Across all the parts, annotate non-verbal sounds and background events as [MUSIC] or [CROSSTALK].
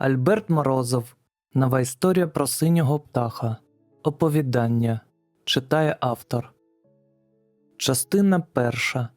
Альберт Морозов. Нова історія про синього птаха. Оповідання. Читає автор. Частина перша.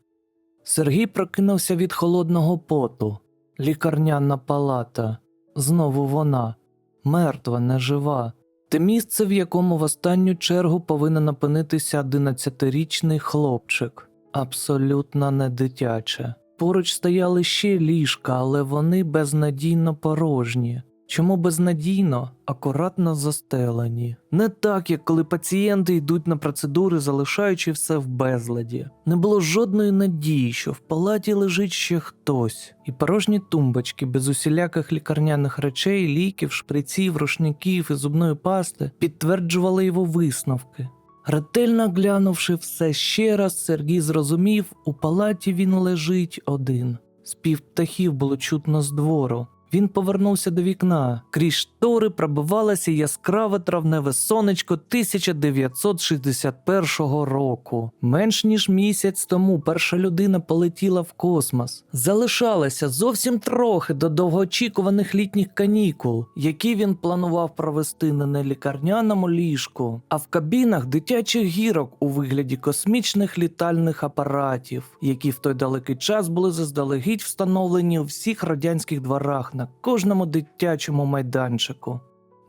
Сергій прокинувся від холодного поту. Лікарняна палата. Знову вона. Мертва, нежива. Те місце, в якому в останню чергу повинен опинитися 11-річний хлопчик. Абсолютно не дитяче. Поруч стояли ще ліжка, але вони безнадійно порожні. Чому безнадійно, акуратно застелені. Не так, як коли пацієнти йдуть на процедури, залишаючи все в безладі. Не було жодної надії, що в палаті лежить ще хтось, і порожні тумбочки без усіляких лікарняних речей, ліків, шприців, рушників і зубної пасти підтверджували його висновки. Ретельно глянувши все ще раз, Сергій зрозумів, у палаті він лежить один. Спів птахів було чутно з двору. Він повернувся до вікна. Крізь штори пробивалося яскраве травневе сонечко 1961 року. Менш ніж місяць тому перша людина полетіла в космос. Залишалося зовсім трохи до довгоочікуваних літніх канікул, які він планував провести не на лікарняному ліжку, а в кабінах дитячих гірок у вигляді космічних літальних апаратів, які в той далекий час були заздалегідь встановлені у всіх радянських дворах на кожному дитячому майданчику.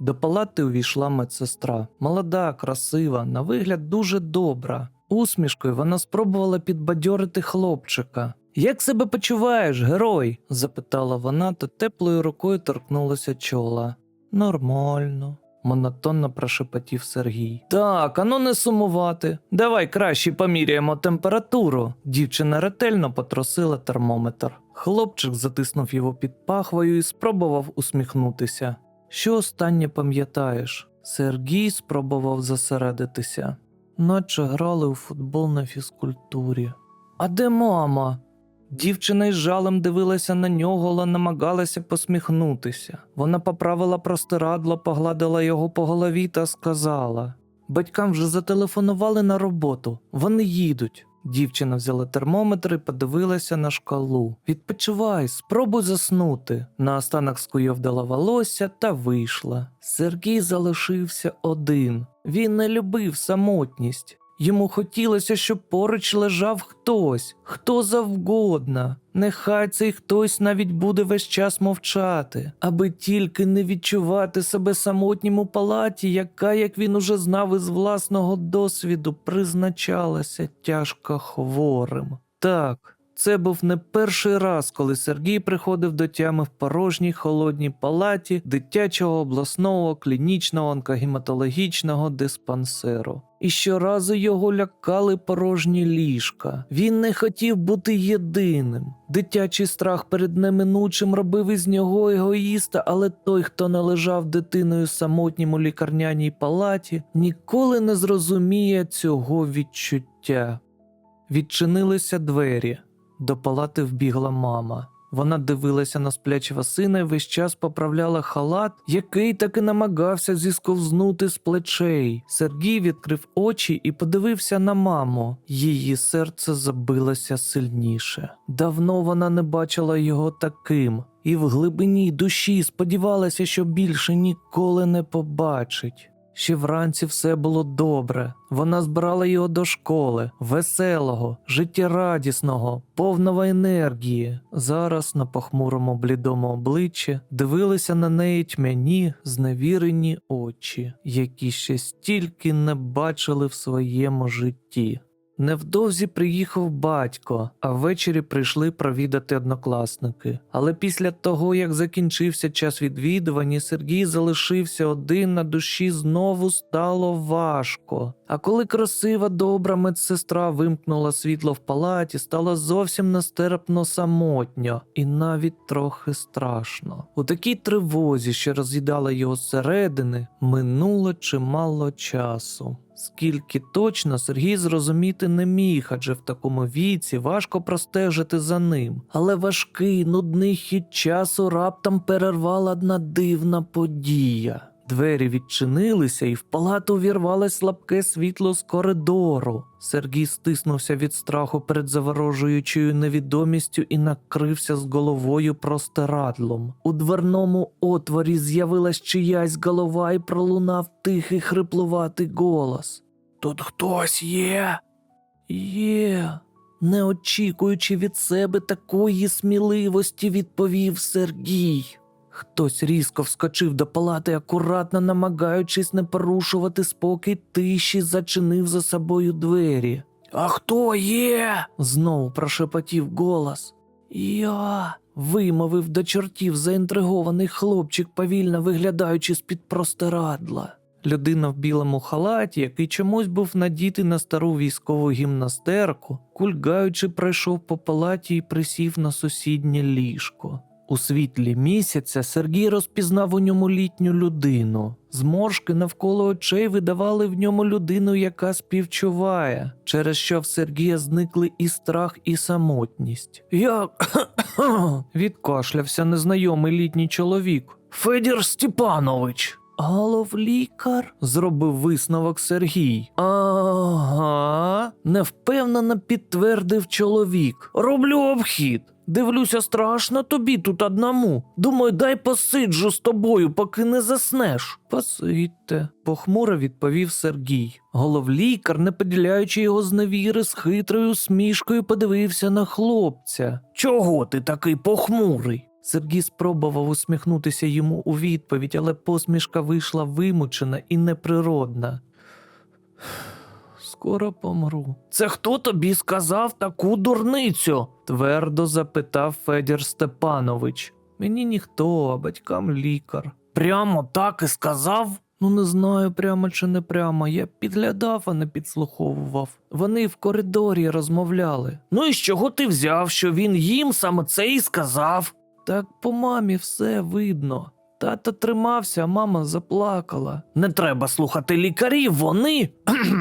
До палати увійшла медсестра. Молода, красива, на вигляд дуже добра. Усмішкою вона спробувала підбадьорити хлопчика. Як себе почуваєш, герой? запитала вона та теплою рукою торкнулася чола. Нормально. Монотонно прошепотів Сергій. Так, ану не сумувати. Давай краще поміряємо температуру. Дівчина ретельно потросила термометр. Хлопчик затиснув його під пахвою і спробував усміхнутися. Що останнє пам'ятаєш? Сергій спробував зосередитися, наче грали у футбол на фізкультурі. А де мама? Дівчина із жалем дивилася на нього, але намагалася посміхнутися. Вона поправила простирадло, погладила його по голові та сказала: Батькам вже зателефонували на роботу, вони їдуть. Дівчина взяла термометр і подивилася на шкалу. Відпочивай, спробуй заснути. Наостанок скуйовдала волосся та вийшла. Сергій залишився один. Він не любив самотність. Йому хотілося, щоб поруч лежав хтось, хто завгодно. Нехай цей хтось навіть буде весь час мовчати, аби тільки не відчувати себе самотнім у палаті, яка, як він уже знав із власного досвіду, призначалася тяжко хворим. Так, це був не перший раз, коли Сергій приходив до тями в порожній холодній палаті дитячого обласного клінічного онкогематологічного диспансеру. І щоразу його лякали порожні ліжка. Він не хотів бути єдиним. Дитячий страх перед неминучим робив із нього егоїста, але той, хто не лежав дитиною самотнім у лікарняній палаті, ніколи не зрозуміє цього відчуття. Відчинилися двері. До палати вбігла мама. Вона дивилася на сплячого сина і весь час поправляла халат, який таки намагався зісковзнути з плечей. Сергій відкрив очі і подивився на маму. Її серце забилося сильніше. Давно вона не бачила його таким, і в глибині душі сподівалася, що більше ніколи не побачить. Ще вранці все було добре. Вона збирала його до школи, веселого, життєрадісного, повного енергії. Зараз на похмурому блідому обличчі дивилися на неї тьмяні, зневірені очі, які ще стільки не бачили в своєму житті. Невдовзі приїхав батько, а ввечері прийшли провідати однокласники. Але після того, як закінчився час відвідування, Сергій залишився один на душі знову стало важко. А коли красива добра медсестра вимкнула світло в палаті, стало зовсім нестерпно самотньо і навіть трохи страшно. У такій тривозі, що роз'їдала його зсередини, минуло чимало часу. Скільки точно Сергій зрозуміти не міг, адже в такому віці важко простежити за ним. Але важкий, нудний хід часу раптом перервала одна дивна подія. Двері відчинилися, і в палату увірвалось слабке світло з коридору. Сергій стиснувся від страху перед заворожуючою невідомістю і накрився з головою простирадлом. У дверному отворі з'явилась чиясь голова і пролунав тихий хриплуватий голос. Тут хтось є? Є. Не очікуючи від себе такої сміливості, відповів Сергій. Хтось різко вскочив до палати, акуратно намагаючись не порушувати спокій тиші, зачинив за собою двері. А хто є? знову прошепотів голос. Я. вимовив до чортів заінтригований хлопчик, повільно виглядаючи з-під простирадла. Людина в білому халаті, який чомусь був надітий на стару військову гімнастерку, кульгаючи пройшов по палаті і присів на сусіднє ліжко. У світлі місяця Сергій розпізнав у ньому літню людину. Зморшки навколо очей видавали в ньому людину, яка співчуває, через що в Сергія зникли і страх, і самотність. Я [COUGHS] відкашлявся незнайомий літній чоловік. Федір Степанович. Алов лікар? зробив висновок Сергій. Ага, невпевнено підтвердив чоловік. Роблю обхід. Дивлюся, страшно тобі тут одному. Думаю, дай посиджу з тобою, поки не заснеш. Посидьте, похмуро відповів Сергій. Головлікар, не поділяючи його зневіри, з хитрою усмішкою подивився на хлопця. Чого ти такий похмурий? Сергій спробував усміхнутися йому у відповідь, але посмішка вийшла вимучена і неприродна. Скоро помру. Це хто тобі сказав таку дурницю? твердо запитав Федір Степанович. Мені ніхто, а батькам лікар. Прямо так і сказав? Ну, не знаю, прямо чи не прямо. Я підглядав, а не підслуховував. Вони в коридорі розмовляли. Ну і з чого ти взяв, що він їм саме це і сказав? Так по мамі все видно. Тато тримався, а мама заплакала. Не треба слухати лікарів, вони.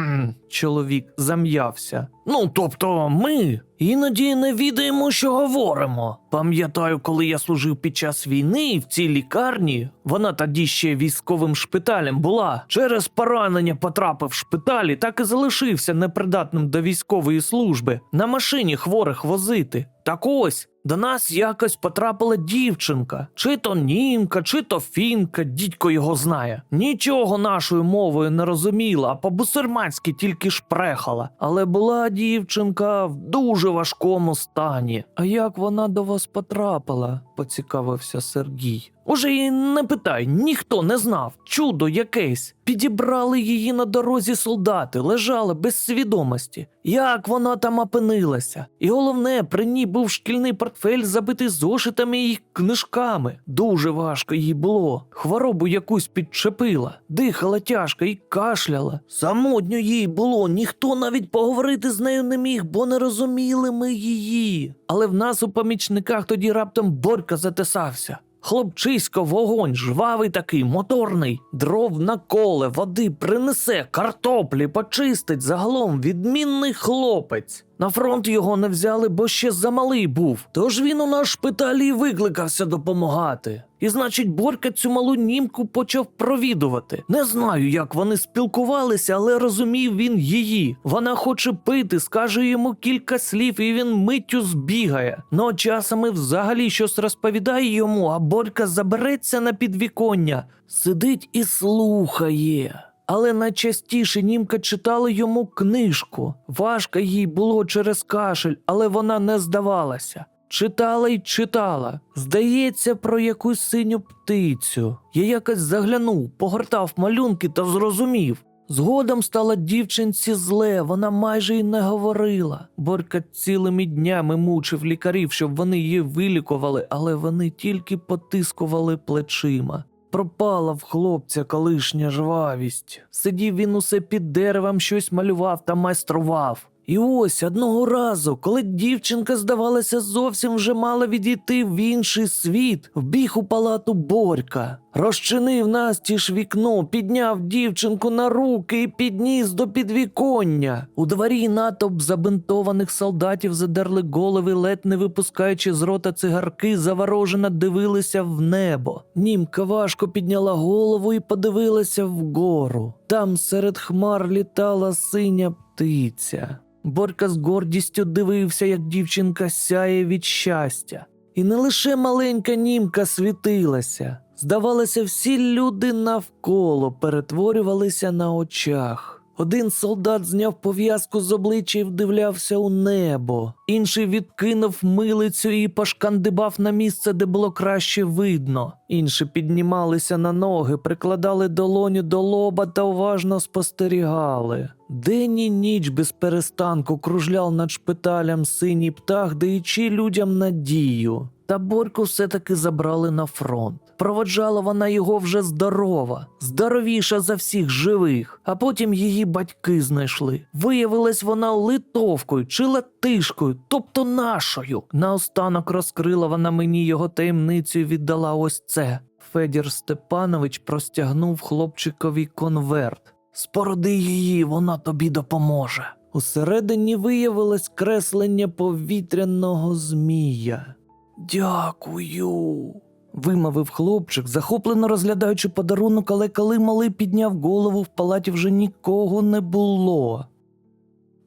[CLEARS THROAT] Чоловік зам'явся. Ну, тобто, ми іноді не відаємо, що говоримо. Пам'ятаю, коли я служив під час війни в цій лікарні, вона тоді ще військовим шпиталем була. Через поранення потрапив в шпиталі, так і залишився непридатним до військової служби. На машині хворих возити. Так ось. До нас якось потрапила дівчинка, чи то німка, чи то фінка, дідько його знає. Нічого нашою мовою не розуміла, а по-бусурманськи тільки шпрехала. Але була дівчинка в дуже важкому стані. А як вона до вас потрапила? Поцікавився Сергій. Уже і не питай, ніхто не знав. Чудо якесь. Підібрали її на дорозі солдати, лежали без свідомості. Як вона там опинилася? І головне, при ній був шкільний портфель, забитий зошитами і книжками. Дуже важко їй було. Хворобу якусь підчепила, дихала тяжко і кашляла. Самотньо їй було, ніхто навіть поговорити з нею не міг, бо не розуміли ми її. Але в нас у помічниках тоді раптом Борька затисався. Хлопчисько, вогонь, жвавий такий, моторний, дров на коле, води принесе, картоплі почистить, загалом відмінний хлопець. На фронт його не взяли, бо ще замалий був. Тож він у наш шпиталі викликався допомагати. І значить, Борька цю малу німку почав провідувати. Не знаю, як вони спілкувалися, але розумів він її. Вона хоче пити, скаже йому кілька слів, і він миттю збігає. Но часами взагалі щось розповідає йому, а Борька забереться на підвіконня, сидить і слухає. Але найчастіше німка читала йому книжку. Важко їй було через кашель, але вона не здавалася. Читала й читала. Здається, про якусь синю птицю. Я якось заглянув, погортав малюнки та зрозумів. Згодом стала дівчинці зле, вона майже й не говорила. Борька цілими днями мучив лікарів, щоб вони її вилікували, але вони тільки потискували плечима. Пропала в хлопця колишня жвавість. Сидів він усе під деревом, щось малював та майстрував. І ось одного разу, коли дівчинка, здавалося, зовсім вже мала відійти в інший світ, вбіг у палату Борька, розчинив настіж вікно, підняв дівчинку на руки і підніс до підвіконня. У дворі натовп забинтованих солдатів задерли голови, ледь не випускаючи з рота цигарки, заворожено дивилися в небо. Німка важко підняла голову і подивилася вгору. Там серед хмар літала синя птиця. Борька з гордістю дивився, як дівчинка сяє від щастя. І не лише маленька німка світилася. Здавалося, всі люди навколо перетворювалися на очах. Один солдат зняв пов'язку з обличчя і вдивлявся у небо, інший відкинув милицю і пошкандибав на місце, де було краще видно. Інші піднімалися на ноги, прикладали долоню до лоба та уважно спостерігали. День і ніч без перестанку кружляв над шпиталем синій птах, даючи людям надію. Та Борьку все-таки забрали на фронт. Проводжала вона його вже здорова, здоровіша за всіх живих, а потім її батьки знайшли. Виявилась вона литовкою чи латишкою, тобто нашою. Наостанок розкрила вона мені його таємницю і віддала ось це. Федір Степанович простягнув хлопчикові конверт. Спороди її, вона тобі допоможе. Усередині виявилось креслення повітряного змія. Дякую. Вимовив хлопчик, захоплено розглядаючи подарунок, але коли малий підняв голову, в палаті вже нікого не було.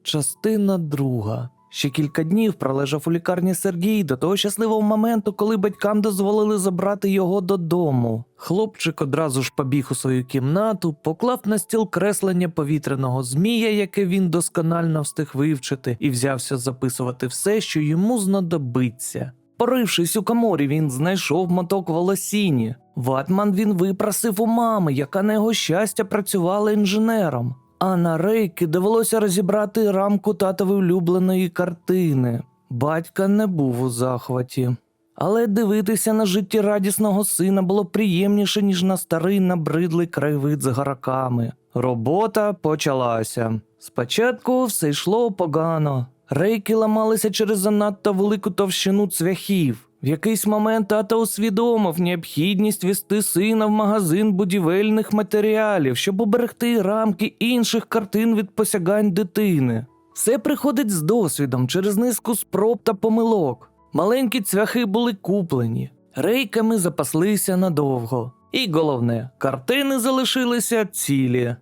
Частина друга. Ще кілька днів пролежав у лікарні Сергій до того щасливого моменту, коли батькам дозволили забрати його додому. Хлопчик одразу ж побіг у свою кімнату, поклав на стіл креслення повітряного змія, яке він досконально встиг вивчити, і взявся записувати все, що йому знадобиться. Порившись у коморі, він знайшов моток волосіні. Ватман він випросив у мами, яка на його щастя працювала інженером. А на рейки довелося розібрати рамку татової улюбленої картини. Батька не був у захваті. Але дивитися на життєрадісного сина було приємніше, ніж на старий набридлий краєвид з гараками. Робота почалася. Спочатку все йшло погано. Рейки ламалися через занадто велику товщину цвяхів. В якийсь момент тата усвідомив необхідність вести сина в магазин будівельних матеріалів, щоб уберегти рамки інших картин від посягань дитини. Все приходить з досвідом через низку спроб та помилок. Маленькі цвяхи були куплені, рейками запаслися надовго. І головне, картини залишилися цілі.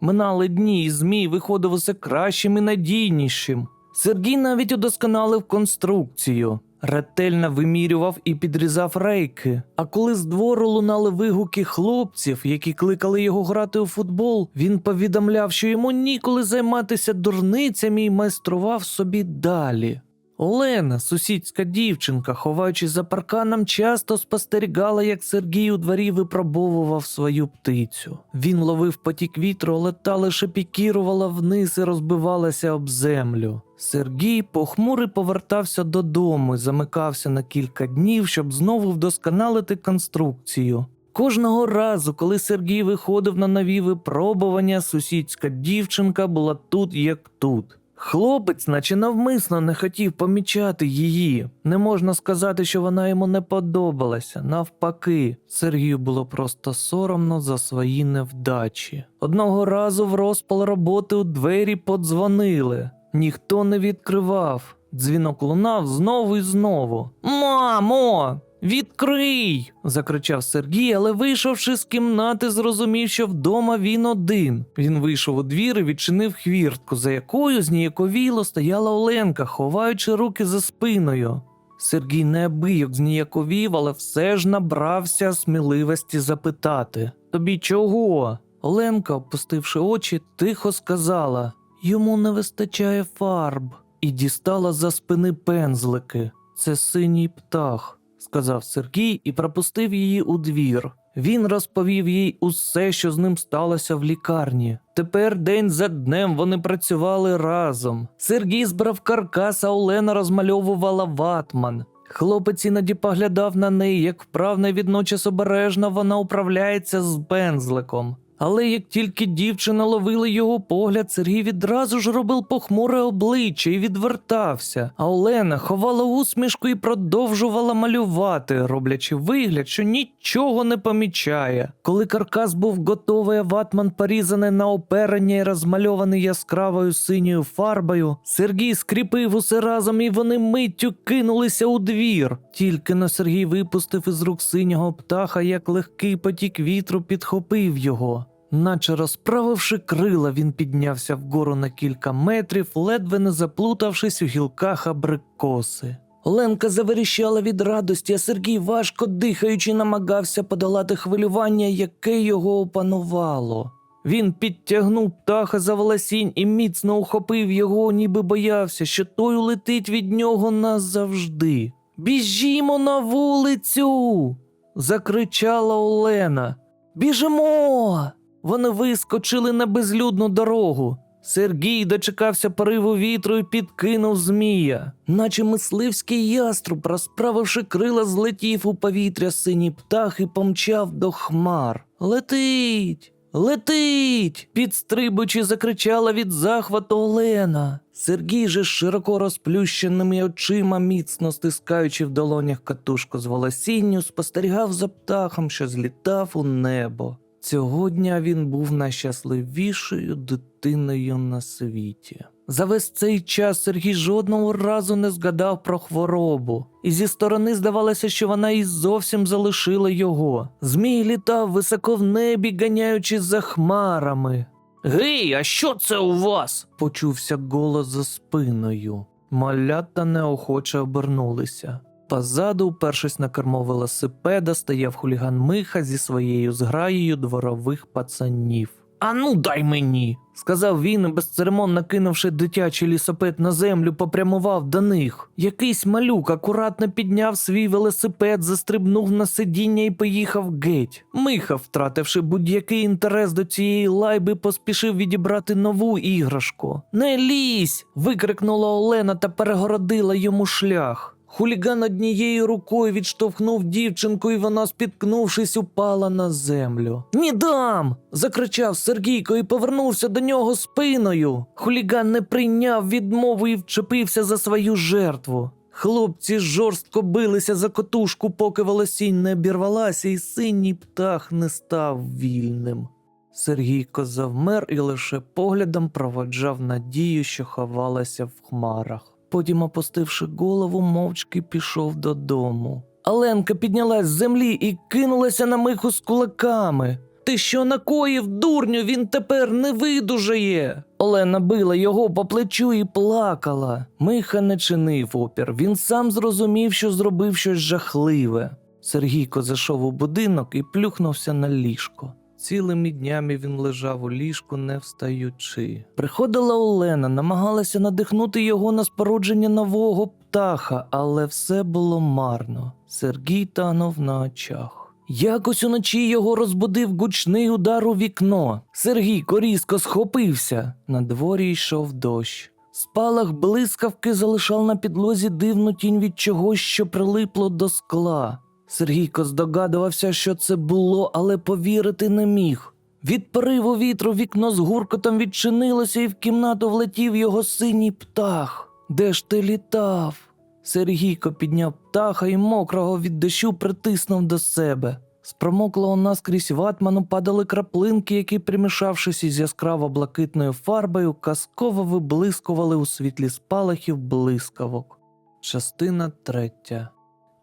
Минали дні, і змій виходив усе кращим і надійнішим. Сергій навіть удосконалив конструкцію, ретельно вимірював і підрізав рейки. А коли з двору лунали вигуки хлопців, які кликали його грати у футбол, він повідомляв, що йому ніколи займатися дурницями і майстрував собі далі. Олена, сусідська дівчинка, ховаючись за парканом, часто спостерігала, як Сергій у дворі випробовував свою птицю. Він ловив потік вітру, але та лише пікірувала вниз і розбивалася об землю. Сергій похмурий повертався додому і замикався на кілька днів, щоб знову вдосконалити конструкцію. Кожного разу, коли Сергій виходив на нові випробування, сусідська дівчинка була тут, як тут. Хлопець, наче навмисно, не хотів помічати її. Не можна сказати, що вона йому не подобалася. Навпаки, Сергію було просто соромно за свої невдачі. Одного разу в розпал роботи у двері подзвонили. Ніхто не відкривав. Дзвінок лунав знову і знову. Мамо! Відкрий! закричав Сергій, але вийшовши з кімнати, зрозумів, що вдома він один. Він вийшов у двір і відчинив хвіртку, за якою зніяковіло стояла Оленка, ховаючи руки за спиною. Сергій неабияк зніяковів, але все ж набрався сміливості запитати Тобі чого? Оленка, опустивши очі, тихо сказала Йому не вистачає фарб, і дістала за спини пензлики. Це синій птах сказав Сергій і пропустив її у двір. Він розповів їй усе, що з ним сталося в лікарні. Тепер день за днем вони працювали разом. Сергій збрав каркас, а Олена розмальовувала ватман. Хлопець іноді поглядав на неї, як вправно і відночас обережно вона управляється з пензликом. Але як тільки дівчина ловила його погляд, Сергій відразу ж робив похмуре обличчя і відвертався. А Олена ховала усмішку і продовжувала малювати, роблячи вигляд, що нічого не помічає. Коли каркас був готовий, а ватман порізаний на оперення і розмальований яскравою синьою фарбою, Сергій скріпив усе разом, і вони миттю кинулися у двір. Тільки но Сергій випустив із рук синього птаха, як легкий потік вітру підхопив його. Наче розправивши крила, він піднявся вгору на кілька метрів, ледве не заплутавшись у гілках абрикоси. Оленка заверіщала від радості, а Сергій, важко дихаючи, намагався подолати хвилювання, яке його опанувало. Він підтягнув птаха за волосінь і міцно ухопив його, ніби боявся, що той улетить від нього назавжди. Біжімо на вулицю. закричала Олена. Біжимо. Вони вискочили на безлюдну дорогу. Сергій дочекався пориву вітру і підкинув змія, наче мисливський яструб, розправивши крила, злетів у повітря синій птах і помчав до хмар. Летить! Летить! підстрибуючи, закричала від захвату Олена. Сергій же з широко розплющеними очима, міцно стискаючи в долонях катушку з волосінню, спостерігав за птахом, що злітав у небо. Цього дня він був найщасливішою дитиною на світі. За весь цей час Сергій жодного разу не згадав про хворобу, і зі сторони здавалося, що вона і зовсім залишила його. Змій літав високо в небі, ганяючись за хмарами. Гей, а що це у вас? почувся голос за спиною. Малята неохоче обернулися. Позаду, упершись на кермо велосипеда, стояв хуліган Миха зі своєю зграєю дворових пацанів. Ану, дай мені, сказав він, безцеремонно кинувши дитячий лісопед на землю, попрямував до них. Якийсь малюк акуратно підняв свій велосипед, застрибнув на сидіння і поїхав геть. Миха, втративши будь-який інтерес до цієї лайби, поспішив відібрати нову іграшку. Не лізь! викрикнула Олена та перегородила йому шлях. Хуліган однією рукою відштовхнув дівчинку, і вона, спіткнувшись, упала на землю. «Ні дам! закричав Сергійко і повернувся до нього спиною. Хуліган не прийняв відмову і вчепився за свою жертву. Хлопці жорстко билися за котушку, поки волосінь не обірвалася, і синій птах не став вільним. Сергійко завмер і лише поглядом проводжав надію, що ховалася в хмарах. Потім, опустивши голову, мовчки пішов додому. Аленка піднялась з землі і кинулася на миху з кулаками. Ти що накоїв, дурню, він тепер не видужає. Олена била його по плечу і плакала. Миха не чинив опір. Він сам зрозумів, що зробив щось жахливе. Сергійко зайшов у будинок і плюхнувся на ліжко. Цілими днями він лежав у ліжку, не встаючи. Приходила Олена, намагалася надихнути його на спорудження нового птаха, але все було марно. Сергій танув на очах. Якось уночі його розбудив гучний удар у вікно. Сергій корізко схопився. На дворі йшов дощ. Спалах блискавки залишав на підлозі дивну тінь від чогось, що прилипло до скла. Сергійко здогадувався, що це було, але повірити не міг. Від пориву вітру вікно з гуркотом відчинилося, і в кімнату влетів його синій птах. Де ж ти літав? Сергійко підняв птаха і мокрого від дощу притиснув до себе. З промоклого наскрізь ватману падали краплинки, які, примішавшись із яскраво блакитною фарбою, казково виблискували у світлі спалахів блискавок. Частина третя.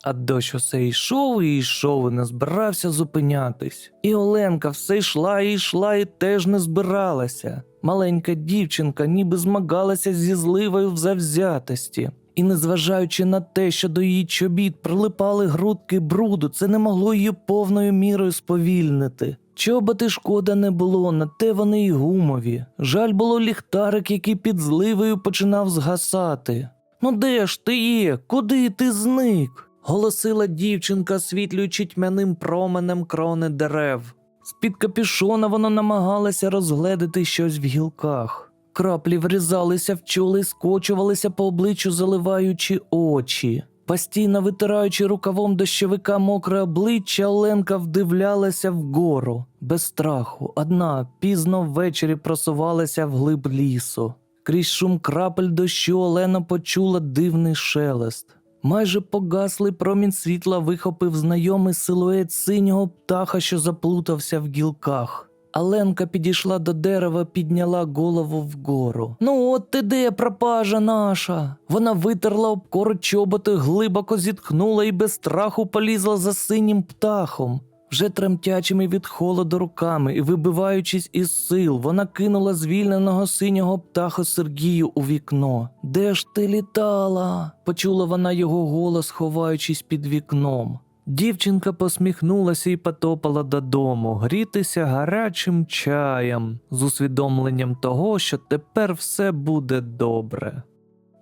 А дощ усе йшов і йшов, і не збирався зупинятись. І Оленка все йшла і йшла, і теж не збиралася. Маленька дівчинка ніби змагалася зі зливою в завзятості. І, незважаючи на те, що до її чобіт прилипали грудки бруду, це не могло її повною мірою сповільнити. Чоботи шкода не було, на те вони й гумові. Жаль було ліхтарик, який під зливою починав згасати. Ну де ж ти є? Куди ти зник? Голосила дівчинка, світлюючи тьмяним променем крони дерев. З-під капюшона вона намагалася розгледіти щось в гілках. Краплі врізалися в чоли і скочувалися по обличчю, заливаючи очі. Постійно витираючи рукавом дощовика мокре обличчя, Оленка вдивлялася вгору, без страху. Одна пізно ввечері просувалася вглиб лісу. Крізь шум крапель дощу Олена почула дивний шелест. Майже погаслий промінь світла вихопив знайомий силует синього птаха, що заплутався в гілках. Аленка підійшла до дерева, підняла голову вгору. Ну, от ти де, пропажа наша. Вона витерла об кору чоботи, глибоко зітхнула і без страху полізла за синім птахом. Вже тремтячими від холоду руками і вибиваючись із сил, вона кинула звільненого синього птаха Сергію у вікно. Де ж ти літала? почула вона його голос, ховаючись під вікном. Дівчинка посміхнулася і потопала додому, грітися гарячим чаєм з усвідомленням того, що тепер все буде добре.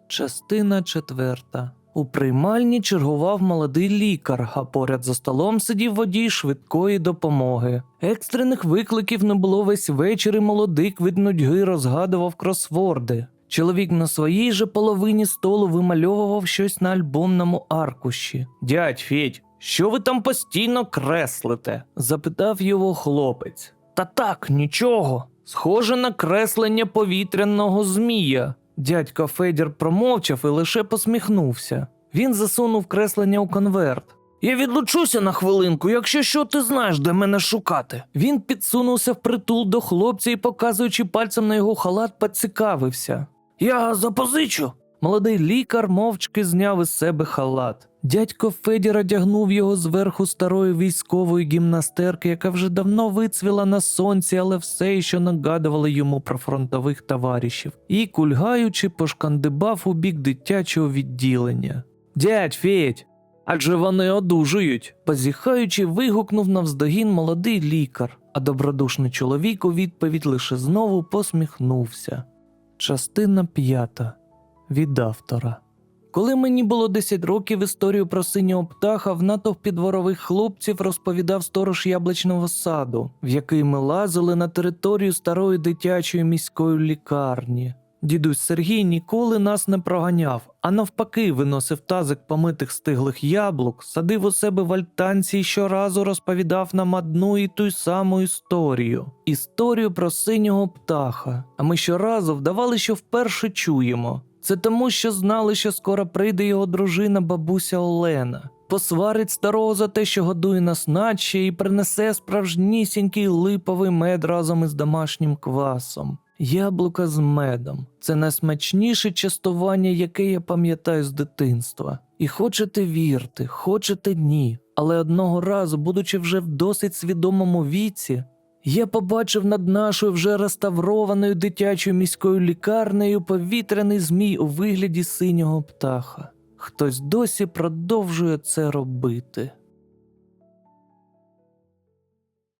Частина четверта. У приймальні чергував молодий лікар, а поряд за столом сидів водій швидкої допомоги. Екстрених викликів не було весь вечір, і молодик від нудьги розгадував кросворди. Чоловік на своїй же половині столу вимальовував щось на альбомному аркуші. Дядь Федь, що ви там постійно креслите? запитав його хлопець. Та так, нічого. Схоже на креслення повітряного змія. Дядько Федір промовчав і лише посміхнувся. Він засунув креслення у конверт. Я відлучуся на хвилинку, якщо що ти знаєш, де мене шукати. Він підсунувся впритул до хлопця і, показуючи пальцем на його халат, поцікавився. Я запозичу. Молодий лікар мовчки зняв із себе халат. Дядько Федір одягнув його зверху старої військової гімнастерки, яка вже давно вицвіла на сонці, але все ще нагадувала йому про фронтових товаришів, і, кульгаючи, пошкандибав у бік дитячого відділення. Дядь Федь, адже вони одужують. Позіхаючи, вигукнув навздогін молодий лікар, а добродушний чоловік у відповідь лише знову посміхнувся. Частина п'ята від автора. Коли мені було 10 років, історію про синього птаха в натовпі дворових хлопців розповідав сторож яблучного саду, в який ми лазили на територію старої дитячої міської лікарні. Дідусь Сергій ніколи нас не проганяв, а навпаки, виносив тазик помитих стиглих яблук, садив у себе в альтанці і щоразу розповідав нам одну і ту саму історію історію про синього птаха. А ми щоразу вдавали, що вперше чуємо. Це тому, що знали, що скоро прийде його дружина бабуся Олена. Посварить старого за те, що годує нас наче, і принесе справжнісінький липовий мед разом із домашнім квасом. Яблука з медом це найсмачніше частування, яке я пам'ятаю з дитинства. І хочете вірте, хочете ні. Але одного разу, будучи вже в досить свідомому віці, я побачив над нашою вже реставрованою дитячою міською лікарнею повітряний змій у вигляді синього птаха. Хтось досі продовжує це робити.